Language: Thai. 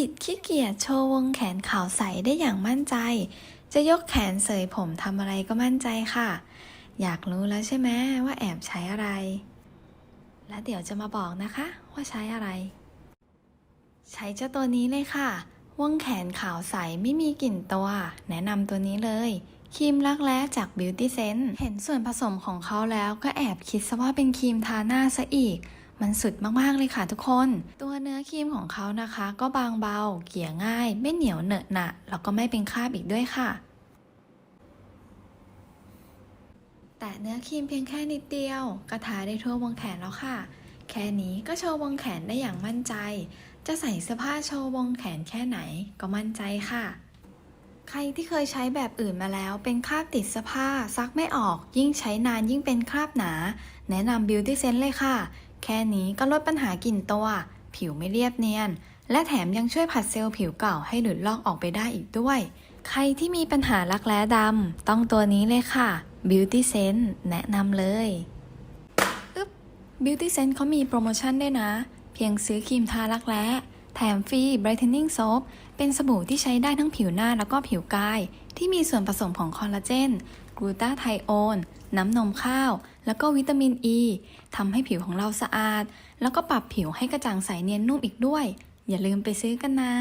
บิดขี้เกียจโชว์วงแขนขาวใสได้อย่างมั่นใจ จะยกแขนเสยผมทำอะไรก็มั่นใจค่ะ อยากรู้แล้วใช่ไหมว่าแอบใช้อะไร และเดี๋ยวจะมาบอกนะคะ ว่าใช้อะไร ใช้เจ้าตัวนี้เลยค่ะ วงแขนขาวใสไม่มีกลิ่นตัว แนะนำตัวนี้เลยครีมรักแร้จาก Beauty Sense เห็นส่วนผสมของเขาแล้วก็แอบคิดซะว่าเป็นครีมทาหน้าซะอีก มันสุดมากๆเลยค่ะทุกคน ตัวเนื้อครีมของเขานะคะ ก็บางเบา เกี่ยง่าย ไม่เหนียวเหนอะหนะแล้วก็ไม่เป็นคราบอีกด้วยค่ะ แต่เนื้อครีมเพียงแค่นิดเดียวก็ทาได้ทั่ววงแขนแล้วค่ะ แค่นี้ก็โชว์วงแขนได้อย่างมั่นใจ จะใส่เสื้อผ้าโชว์วงแขนแค่ไหนก็มั่นใจค่ะใครที่เคยใช้แบบอื่นมาแล้วเป็นคราบติดเสื้อผ้าซักไม่ออก ยิ่งใช้นานยิ่งเป็นคราบหนา แนะนำ Beauty Sense เลยค่ะ แค่นี้ก็ลดปัญหากลิ่นตัว ผิวไม่เรียบเนียน และแถมยังช่วยผัดเซลล์ผิวเก่าให้หลุดลอกออกไปได้อีกด้วย ใครที่มีปัญหารักแร้ดำต้องตัวนี้เลยค่ะ Beauty Sense แนะนำเลยอึ๊บ Beauty Sense เขามีโปรโมชั่นด้วยนะ เพียงซื้อครีมทารักแร้แถมฟรี Brightening Soap เป็นสบู่ที่ใช้ได้ทั้งผิวหน้าแล้วก็ผิวกาย ที่มีส่วนผสมของคอลลาเจน กลูตาไทโอน น้ำนมข้าว แล้วก็วิตามินอ e, ีทำให้ผิวของเราสะอาด แล้วก็ปรับผิวให้กระจ่างใสเนียนนุ่มอีกด้วย อย่าลืมไปซื้อกันนะ